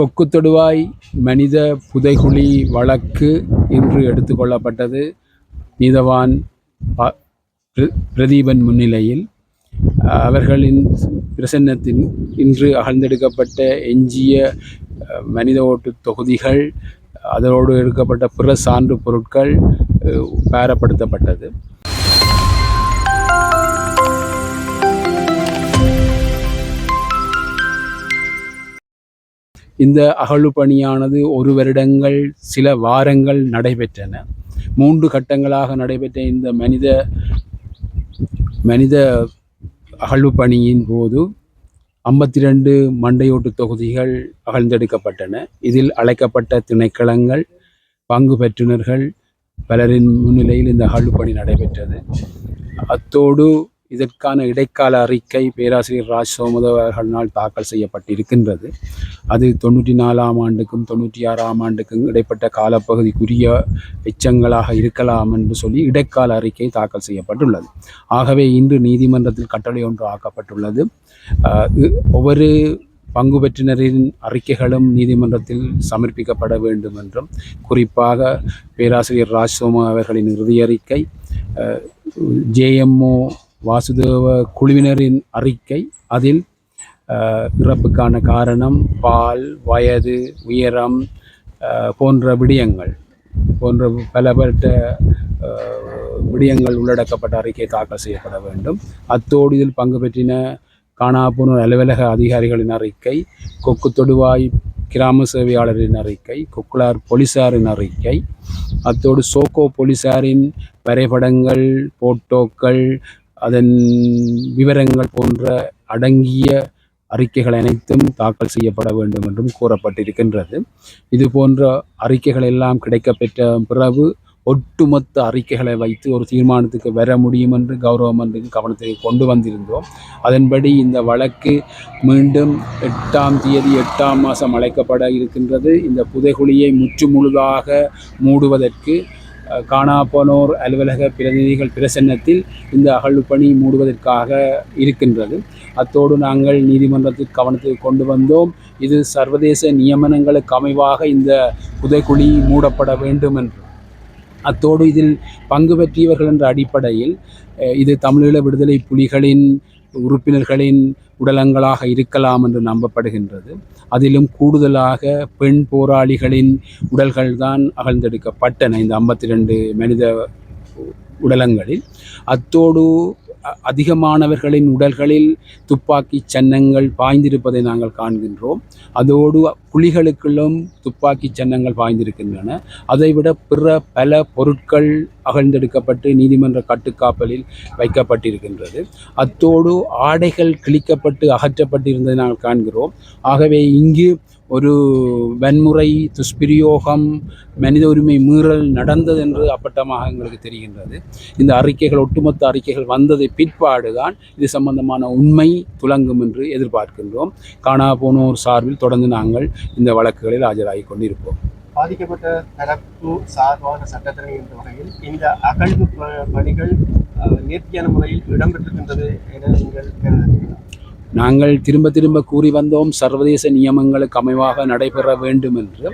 கொக்கு தொடுவாய் மனித புதைகுழி வழக்கு இன்று எடுத்துக்கொள்ளப்பட்டது. நீதவான் ப- பிர- பிரதீபன் முன்னிலையில். அவர்களின் பிரசன்னத்தின் இன்று அகழ்ந்தெடுக்கப்பட்ட எஞ்சிய மனித ஓட்டு தொகுதிகள் அதனோடு எடுக்கப்பட்ட பிற சான்று பொருட்கள் பேரப்படுத்தப்பட்டது பாரப்படுத்தப்பட்டது. இந்த அகழு பணியானது ஒரு வருடங்கள் சில வாரங்கள் நடைபெற்றன. மூன்று கட்டங்களாக நடைபெற்ற இந்த மனித மனித அகழ்வு பணியின் போது ஐம்பத்தி ரெண்டு மண்டையோட்டு தொகுதிகள் அகழ்ந்தெடுக்கப்பட்டன. இதில் அழைக்கப்பட்ட திணைக்களங்கள் பங்கு பெற்றுனர்கள் பலரின் முன்னிலையில் இந்த அகழ்வு பணி நடைபெற்றது. அத்தோடு இதற்கான இடைக்கால அறிக்கை பேராசிரியர் ராஜ் சோமதோ அவர்களால் தாக்கல் செய்யப்பட்டிருக்கின்றது. அது தொண்ணூற்றி நாலாம் ஆண்டுக்கும் தொண்ணூற்றி ஆறாம் ஆண்டுக்கும் இடைப்பட்ட காலப்பகுதிக்குரிய எச்சங்களாக இருக்கலாம் என்று சொல்லி இடைக்கால அறிக்கை தாக்கல் செய்யப்பட்டுள்ளது. ஆகவே இன்று நீதிமன்றத்தில் கட்டளை ஒன்று ஆக்கப்பட்டுள்ளது. ஒவ்வொரு பங்கு பெற்றினரின் அறிக்கைகளும் நீதிமன்றத்தில் சமர்ப்பிக்கப்பட வேண்டும் என்றும் குறிப்பாக பேராசிரியர் ராஜ் சோமா அவர்களின் இறுதி அறிக்கை ஜேஎம்ஓ வாசுதேவ குழுவினரின் அறிக்கை அதில் பிறப்புக்கான இறப்புக்கான காரணம் பால் வயது உயரம் போன்ற விடயங்கள் போன்ற பலப்பட்ட விடயங்கள் உள்ளடக்கப்பட்ட அறிக்கை தாக்கல் செய்யப்பட வேண்டும். அத்தோடு இதில் பங்கு பெற்றின காணாப்போனோர் அலுவலக அதிகாரிகளின் அறிக்கை கொக்கு தொடுவாய் கிராம சேவையாளரின் அறிக்கை கொக்குளார் போலீசாரின் அறிக்கை அத்தோடு சோகோ போலீசாரின் வரைபடங்கள் போட்டோக்கள் அதன் விவரங்கள் போன்ற அடங்கிய அறிக்கைகள் அனைத்தும் தாக்கல் செய்யப்பட வேண்டும் என்றும் கூறப்பட்டிருக்கின்றது. இது போன்ற அறிக்கைகள் எல்லாம் கிடைக்கப்பெற்ற பிறகு ஒட்டுமொத்த அறிக்கைகளை வைத்து ஒரு தீர்மானத்துக்கு வர முடியும் என்று கௌரவ மன்றின் கவனத்தை கொண்டு வந்திருந்தோம். அதன்படி இந்த வழக்கு மீண்டும் எட்டாம் தேதி எட்டாம் மாதம் அழைக்கப்பட இருக்கின்றது. இந்த புதைகுழியை முற்றுமுழுதாக மூடுவதற்கு காணாப்போனோர் அலுவலக பிரதிநிதிகள் பிரசன்னத்தில் இந்த அகழ்வு பணி மூடுவதற்காக இருக்கின்றது. அத்தோடு நாங்கள் நீதிமன்றத்தில் கவனத்தில் கொண்டு வந்தோம். இது சர்வதேச நியமனங்களுக்கு அமைவாக இந்த புதைக்குழி மூடப்பட வேண்டும் என்று. அத்தோடு இதில் பங்கு பெற்றியவர்கள் என்ற அடிப்படையில் இது தமிழீழ விடுதலை புலிகளின் உறுப்பினர்களின் உடலங்களாக இருக்கலாம் என்று நம்பப்படுகின்றது. அதிலும் கூடுதலாக பெண் போராளிகளின் உடல்கள்தான் அகழ்ந்தெடுக்கப்பட்டன இந்த ஐம்பத்தி ரெண்டு மனித உடலங்களில். அத்தோடு அதிகமானவர்களின் உடல்களில் துப்பாக்கி சன்னங்கள் பாய்ந்திருப்பதை நாங்கள் காண்கின்றோம். அதோடு குழிகளுக்குள்ளும் துப்பாக்கி சன்னங்கள் பாய்ந்திருக்கின்றன. அதைவிட பிற பல பொருட்கள் அகழ்ந்தெடுக்கப்பட்டு நீதிமன்ற கட்டுக்காப்பலில் வைக்கப்பட்டிருக்கின்றது. அத்தோடு ஆடைகள் கிழிக்கப்பட்டு அகற்றப்பட்டிருந்ததை நாங்கள் காண்கிறோம். ஆகவே இங்கு ஒரு வன்முறை துஷ்பிரயோகம் மனித உரிமை மீறல் நடந்தது என்று அப்பட்டமாக எங்களுக்கு தெரிகின்றது. இந்த அறிக்கைகள் ஒட்டுமொத்த அறிக்கைகள் வந்ததை பிற்பாடுதான் இது சம்பந்தமான உண்மை துலங்கும் என்று எதிர்பார்க்கின்றோம். காணா போனோர் சார்பில் தொடர்ந்து நாங்கள் இந்த வழக்குகளில் ஆஜராகி கொண்டிருப்போம். பாதிக்கப்பட்ட தரப்பு சார்பான சட்டத்தினை என்ற வகையில் இந்த அகழ்வு பணிகள் நேர்த்தியான முறையில் இடம்பெற்றிருக்கின்றது என நீங்கள் கருதுகிறீர்களா? நாங்கள் திரும்ப திரும்ப கூறி வந்தோம். சர்வதேச நியமங்களுக்கு அமைவாக நடைபெற வேண்டும் என்று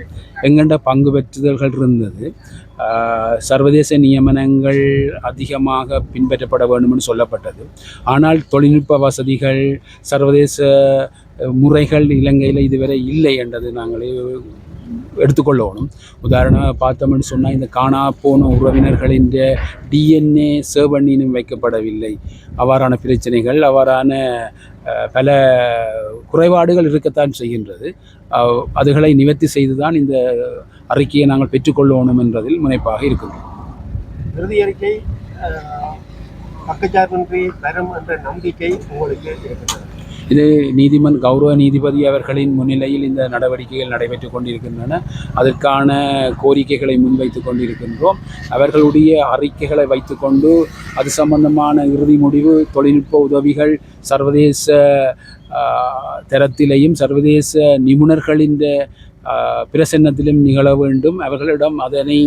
எங்கண்ட பங்கு பெற்றுதல்கள் இருந்தது. சர்வதேச நியமனங்கள் அதிகமாக பின்பற்றப்பட வேண்டும் சொல்லப்பட்டது. ஆனால் தொழில்நுட்ப வசதிகள் சர்வதேச முறைகள் இலங்கையில் இதுவரை இல்லை என்றது நாங்களே எடுத்துக்கொள்ளணும். உதாரணமாக பார்த்தோம்னு சொன்னால் இந்த காணா போன உறவினர்களின் டிஎன்ஏ சேவண்ணினும் வைக்கப்படவில்லை. அவ்வாறான பிரச்சனைகள் அவ்வாறான பல குறைபாடுகள் இருக்கத்தான் செய்கின்றது. அதுகளை நிவர்த்தி செய்துதான் இந்த அறிக்கையை நாங்கள் பெற்றுக்கொள்ளணும் என்பதில் முனைப்பாக இருக்கின்றோம். இறுதி அறிக்கை பக்கச்சார்பின்றி தரும் என்ற நம்பிக்கை உங்களுக்கு இருக்கிறது இது நீதிமன்ற கௌரவ நீதிபதி அவர்களின் முன்னிலையில் இந்த நடவடிக்கைகள் நடைபெற்று கொண்டிருக்கின்றன. அதற்கான கோரிக்கைகளை முன்வைத்து கொண்டிருக்கின்றோம். அவர்களுடைய அறிக்கைகளை வைத்துக்கொண்டு அது சம்பந்தமான இறுதி முடிவு தொழில்நுட்ப உதவிகள் சர்வதேச தரத்திலையும் தரத்திலேயும் சர்வதேச நிபுணர்களின் பிரசன்னத்திலும் நிகழ வேண்டும். அவர்களிடம் அதனை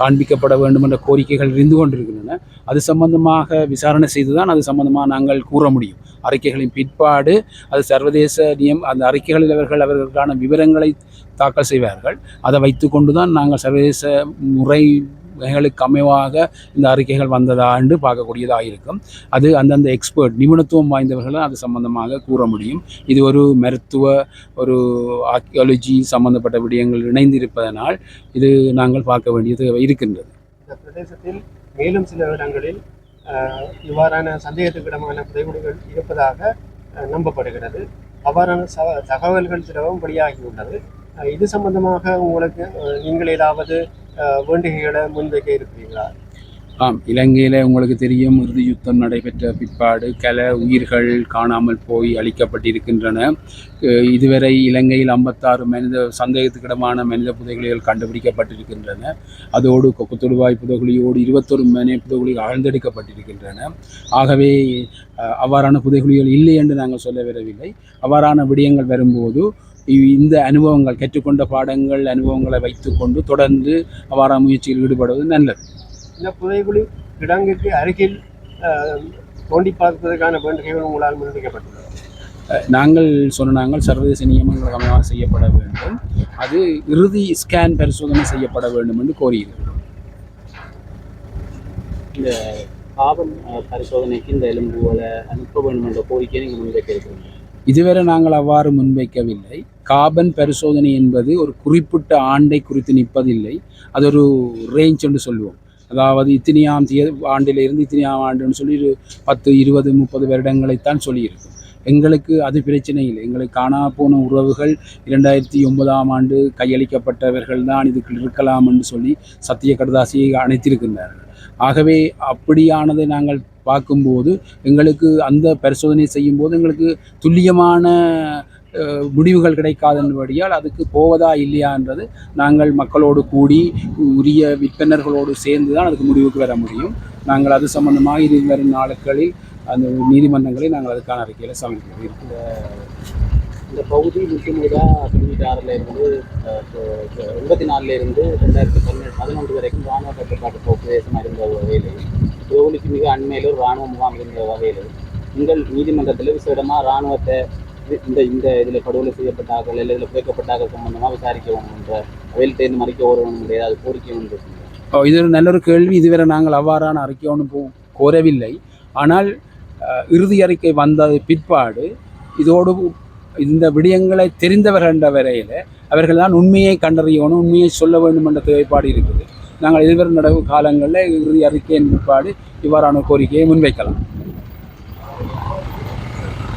காண்பிக்கப்பட வேண்டும் என்ற கோரிக்கைகள் இருந்து கொண்டிருக்கின்றன. அது சம்பந்தமாக விசாரணை செய்துதான் அது சம்பந்தமாக நாங்கள் கூற முடியும். அறிக்கைகளின் பிற்பாடு அது சர்வதேச நியம் அந்த அறிக்கைகளில் அவர்கள் அவர்களுக்கான விவரங்களை தாக்கல் செய்வார்கள். அதை வைத்துக்கொண்டு தான் நாங்கள் சர்வதேச முறைகளுக்கு அமைவாக இந்த அறிக்கைகள் வந்ததா என்று பார்க்கக்கூடியதாக இருக்கும். அது அந்தந்த எக்ஸ்பர்ட் நிபுணத்துவம் வாய்ந்தவர்களும் அது சம்பந்தமாக கூற முடியும். இது ஒரு மருத்துவ ஒரு ஆர்கியாலஜி சம்பந்தப்பட்ட விடயங்கள் இணைந்திருப்பதனால் இது நாங்கள் பார்க்க வேண்டியது இருக்கின்றது. இந்த பிரதேசத்தில் மேலும் சில இடங்களில் இவ்வாறான சந்தேகத்துக்கிடமான புதைகுழிகள் இருப்பதாக அஹ், நம்பப்படுகிறது. அவ்வாறான ச- தகவல்கள் சிலவும் வெளியாகியுள்ளது அஹ், இது சம்பந்தமாக உங்களுக்கு அஹ், நீங்கள் ஏதாவது அஹ், வேண்டுகைகளை முன்வைக்க இருக்கிறீர்களா? ஆம் இலங்கையில் உங்களுக்கு தெரியும் இறுதி யுத்தம் நடைபெற்ற பிற்பாடு கல உயிர்கள் காணாமல் போய் அழிக்கப்பட்டிருக்கின்றன. இதுவரை இலங்கையில் ஐம்பத்தாறு மனித சந்தேகத்துக்கிடமான மனித புதைகளிகள் கண்டுபிடிக்கப்பட்டிருக்கின்றன. அதோடு கொக்கத்தொடுவாய் புதைகுழியோடு இருபத்தொரு மனித புதைகுழிகள் ஆழ்ந்தெடுக்கப்பட்டிருக்கின்றன ஆகவே அவ்வாறான புதைகுழிகள் இல்லை என்று நாங்கள் சொல்ல வரவில்லை. அவ்வாறான விடயங்கள் வரும்போது இந்த அனுபவங்கள் கற்றுக்கொண்ட பாடங்கள் அனுபவங்களை வைத்துக்கொண்டு தொடர்ந்து அவ்வாறான முயற்சியில் ஈடுபடுவது நல்லது. இந்த புதைகுழி கிடங்குக்கு அருகில் தோண்டி பார்ப்பதற்கான வேண்டுகைகள் உங்களால் முன்வைக்கப்பட்டுள்ளது நாங்கள் சொன்ன நாங்கள் சர்வதேச நியமங்கள் அமைவாக செய்யப்பட வேண்டும். அது இறுதி ஸ்கேன் பரிசோதனை செய்யப்பட வேண்டும் என்று கோரியிருக்கிறோம். இந்த காபன் அஹ், பரிசோதனைக்கு இந்த எலும்புகளை அனுப்ப வேண்டும் என்ற கோரிக்கையை நீங்கள் முன்வைக்க இருக்கிறீங்க இதுவரை நாங்கள் அவ்வாறு முன்வைக்கவில்லை. காபன் பரிசோதனை என்பது ஒரு குறிப்பிட்ட ஆண்டை குறித்து நிற்பதில்லை. அது ஒரு ரேஞ்ச் என்று சொல்லுவோம். அதாவது இத்தனையாம் திய ஆண்டிலிருந்து இத்தனையாம் ஆண்டுன்னு சொல்லி ஒரு பத்து இருபது முப்பது வருடங்களைத்தான் சொல்லியிருக்கும் எங்களுக்கு அது பிரச்சனை இல்லை. எங்களுக்கு காணா போன உறவுகள் இரண்டாயிரத்தி ஒன்பதாம் ஆண்டு கையளிக்கப்பட்டவர்கள் தான் இதுக்கு இருக்கலாம் என்று சொல்லி சத்திய கடதாசியை அணைத்திருக்கின்றார்கள். ஆகவே அப்படியானதை நாங்கள் பார்க்கும்போது எங்களுக்கு அந்த பரிசோதனை செய்யும்போது எங்களுக்கு துல்லியமான முடிவுகள் கிடைக்காதபடியால் அதுக்கு போவதா இல்லையான்றது நாங்கள் மக்களோடு கூடி உரிய விற்பனர்களோடு சேர்ந்து தான் அதுக்கு முடிவுக்கு வர முடியும். நாங்கள் அது சம்பந்தமாக இது வரும் நாட்களில் அந்த நீதிமன்றங்களில் நாங்கள் அதுக்கான அறிக்கையில் சமர்ப்பிக்கிறோம் இருக்கு இந்த பகுதி முற்றுமுழுதாக தொண்ணூற்றி ஆறில் இருந்து எண்பத்தி நாலுல இருந்து ரெண்டாயிரத்தி பதினேழு பதினொன்று வரைக்கும் ராணுவ கட்டுப்பாட்டு பிரதேசமாக இருந்த வகையில் கோவிலுக்கு மிக அண்மையில் ஒரு ராணுவ முகாம் இருந்த வகையில் உங்கள் நீதிமன்றத்தில் விசேடமாக ராணுவத்தை இந்த இந்த இதில் படுகொலை செய்யப்பட்டார்கள் இல்லை இதில் புதைக்கப்பட்டார்கள் சம்பந்தமாக விசாரிக்க வேணும் என்ற அவையில் தேர்ந்து மறைக்க வேணும் கிடையாது ஏதாவது கோரிக்கை ஒன்று இது ஒரு நல்ல ஒரு கேள்வி. இதுவரை நாங்கள் அவ்வாறான அறிக்கை ஒன்றும் போ கோரவில்லை. ஆனால் இறுதி அறிக்கை வந்த பிற்பாடு இதோடு இந்த விடயங்களை தெரிந்தவர்கள் என்ற வரையில் அவர்கள் தான் உண்மையை கண்டறியணும் உண்மையை சொல்ல வேண்டும் என்ற தேவைப்பாடு இருக்குது. நாங்கள் எதிர்வரும் நடவு காலங்களில் இறுதி அறிக்கையின் பிற்பாடு இவ்வாறான கோரிக்கையை முன்வைக்கலாம்.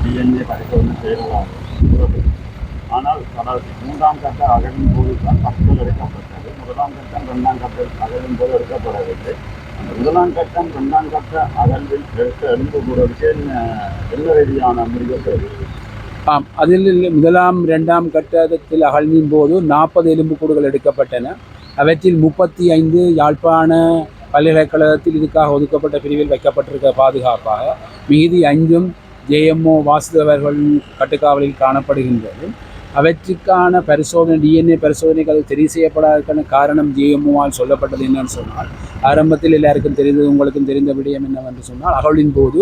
டிஎன்ஏ பரிசோதனை செய்யலாம் ஆனால் அதாவது மூன்றாம் கட்ட அகலின் போது தான் பசுக்கள் எடுக்கப்பட்டது. முதலாம் கட்டம் இரண்டாம் கட்ட அகலின் போது எடுக்கப்படவில்லை. அந்த முதலாம் கட்டம் இரண்டாம் கட்ட அகலில் எடுக்க எலும்பு விஷயம் என்ன என்ன ரீதியான முடிவுகள் ஆம் அதில் முதலாம் இரண்டாம் கட்டத்தில் அகழ்வின் போது நாற்பது எலும்புக்கூடுகள் எடுக்கப்பட்டன. அவற்றில் முப்பத்தி ஐந்து யாழ்ப்பாண பல்கலைக்கழகத்தில் இதுக்காக ஒதுக்கப்பட்ட பிரிவில் வைக்கப்பட்டிருக்க பாதுகாப்பாக மீதி ஐந்தும் ஜேஎம்ஓ வாசுதேவர்கள் கட்டுக்காவலில் காணப்படுகின்றது. அவற்றுக்கான பரிசோதனை டிஎன்ஏ பரிசோதனைகள் தெரிவு செய்யப்படாதற்கான காரணம் ஜேஎம்ஓவால் சொல்லப்பட்டது என்னன்னு சொன்னால் ஆரம்பத்தில் எல்லாருக்கும் தெரிந்தது உங்களுக்கும் தெரிந்த விடயம் என்னவென்று சொன்னால் அகவலின் போது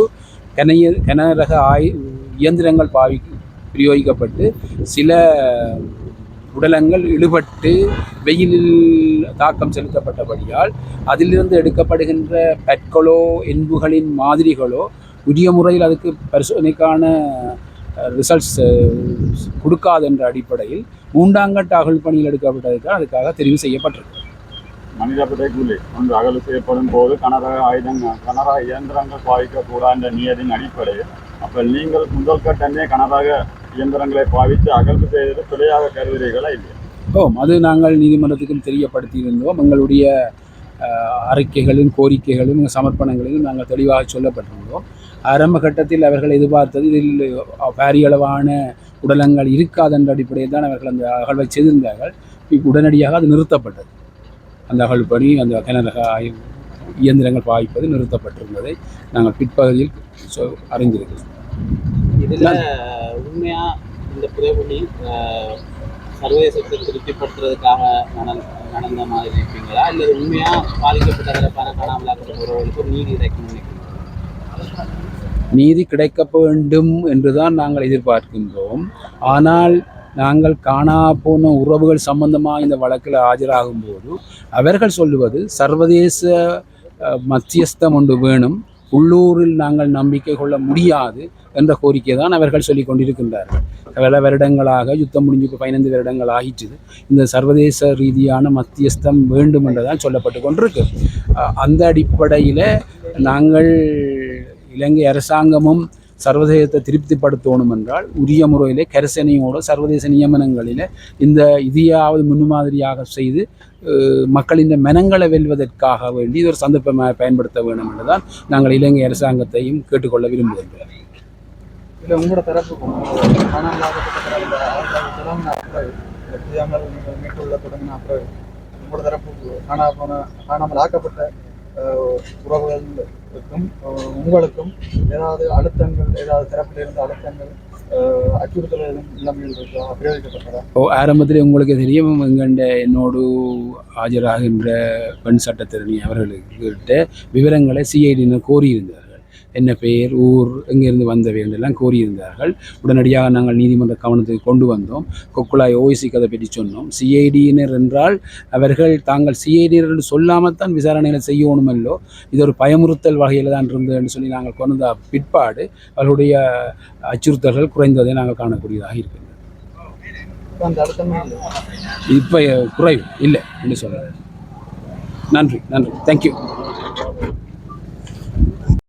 கனைய கனரக ஆய் இயந்திரங்கள் பாவி பிரயோகிக்கப்பட்டு சில உடலங்கள் இழுபட்டு வெயிலில் தாக்கம் செலுத்தப்பட்டபடியால் அதிலிருந்து எடுக்கப்படுகின்ற பற்களோ என்புகளின் மாதிரிகளோ உரிய முறையில் அதுக்கு பரிசோதனைக்கான ரிசல்ட்ஸ் கொடுக்காது என்ற அடிப்படையில் மூன்றாங்கட்ட அகழ் பணியில் எடுக்கப்பட்டதுக்காக அதுக்காக தெரிவு செய்யப்பட்டிருக்கு. மனித புதைக்குழி ஒன்று அகல் செய்யப்படும் போது கனரக ஆயுதங்கள் கனரக இயந்திரங்கள் பாவிக்கக்கூடாது என்ற நியதின் அடிப்படையில் அப்போ நீங்கள் முதல் கட்டமே கனரக இயந்திரங்களை பாவித்து அகழ்வு செய்தது பிழையாக கருதுகிறீர்களா இல்லையா? ஓம் அது நாங்கள் நீதிமன்றத்துக்கும் தெரியப்படுத்தியிருந்தோம். எங்களுடைய அஹ், அறிக்கைகளின் கோரிக்கைகளின் சமர்ப்பணங்களிலும் நாங்கள் தெளிவாக சொல்லப்பட்டிருந்தோம். ஆரம்ப கட்டத்தில் அவர்கள் எதிர்பார்த்தது இதில் பாரிய அளவான உடலங்கள் இருக்காது என்ற அடிப்படையில் தான் அவர்கள் அந்த அகழ்வை செய்திருந்தார்கள். உடனடியாக அது நிறுத்தப்பட்டது. அந்த அகழ் பணி அந்த ஆய்வு இயந்திரங்கள் பாய்ப்பது நிறுத்தப்பட்டிருந்ததை நாங்கள் பிற்பகுதியில் சொ- அறிந்திருக்கிறோம். இதில் உண்மையா இந்த புதைகுழி அஹ், சர்வதேசத்தில் திருப்திப்படுத்துறதுக்காக நடந்த மாதிரி இருப்பீங்களா? இல்லை உண்மையா பாதிக்கப்பட்ட தரப்பான காணாமலாக்கப்பட்ட உறவுகளுக்கு ஒரு நீதி கிடைக்கும் நீதி கிடைக்க வேண்டும் என்றுதான் நாங்கள் எதிர்பார்க்கின்றோம். ஆனால் நாங்கள் காணா போன உறவுகள் சம்பந்தமாக இந்த வழக்கில் ஆஜராகும் போது அவர்கள் சொல்லுவது சர்வதேச மத்தியஸ்தம் ஒன்று வேணும் உள்ளூரில் நாங்கள் நம்பிக்கை கொள்ள முடியாது என்ற கோரிக்கை தான் அவர்கள் சொல்லி கொண்டிருக்கின்றார்கள். பல வருடங்களாக யுத்தம் முடிஞ்சு பதினைந்து வருடங்கள் ஆகிட்டுது. இந்த சர்வதேச ரீதியான மத்தியஸ்தம் வேண்டும் என்றுதான் சொல்லப்பட்டு கொண்டிருக்கு. அந்த அடிப்படையில் நாங்கள் இலங்கை அரசாங்கமும் சர்வதேசத்தை திருப்திப்படுத்தணும் என்றால் உரிய முறையிலே கரிசனையோடு சர்வதேச நியமனங்களில் இந்த இதையாவது முன்மாதிரியாக செய்து மக்களின் மனங்களை வெல்வதற்காக வேண்டி இது ஒரு சந்தர்ப்பமாக பயன்படுத்த வேண்டும் என்றுதான் நாங்கள் இலங்கை அரசாங்கத்தையும் கேட்டுக்கொள்ள விரும்புகின்றோம். இல்லை உங்களோட காணாமல் ஆக்கப்பட்ட தரப்பு மீட்டுள்ள தொடங்கின உங்களோட காணாமல் ஆக்கப்பட்ட உறவுகளுக்கும் உங்களுக்கும் ஏதாவது அழுத்தங்கள் ஏதாவது தரப்பிலிருந்து அழுத்தங்கள் ஓ ஆரம்பத்தில் உங்களுக்கு தெரியும் எங்கண்ட என்னோடு ஆஜராகின்ற பெண் சட்டத்திறனி அவர்களுக்கிட்ட விவரங்களை சிஐடியினர் கோரியிருந்தார். என்ன பெயர் ஊர் எங்கேருந்து வந்தவை என்றெல்லாம் கூறியிருந்தார்கள். உடனடியாக நாங்கள் நீதிமன்ற கவனத்துக்கு கொண்டு வந்தோம். கொக்குலாய் ஓய்சிக்கு அதை பற்றி சொன்னோம். சிஐடியினர் என்றால் அவர்கள் தாங்கள் சிஐடியினர் என்று சொல்லாமல் தான் விசாரணைகளை செய்யணுமல்லோ இது ஒரு பயமுறுத்தல் வகையில் தான் இருந்தது என்று சொல்லி நாங்கள் கொண்ட பிற்பாடு அவர்களுடைய அச்சுறுத்தல்கள் குறைந்ததை நாங்கள் காணக்கூடியதாக இருக்கிறது இப்போ இல்லை இப்போ குறைவு இல்லை என்று சொல்கிறேன் நன்றி நன்றி. தேங்க்யூ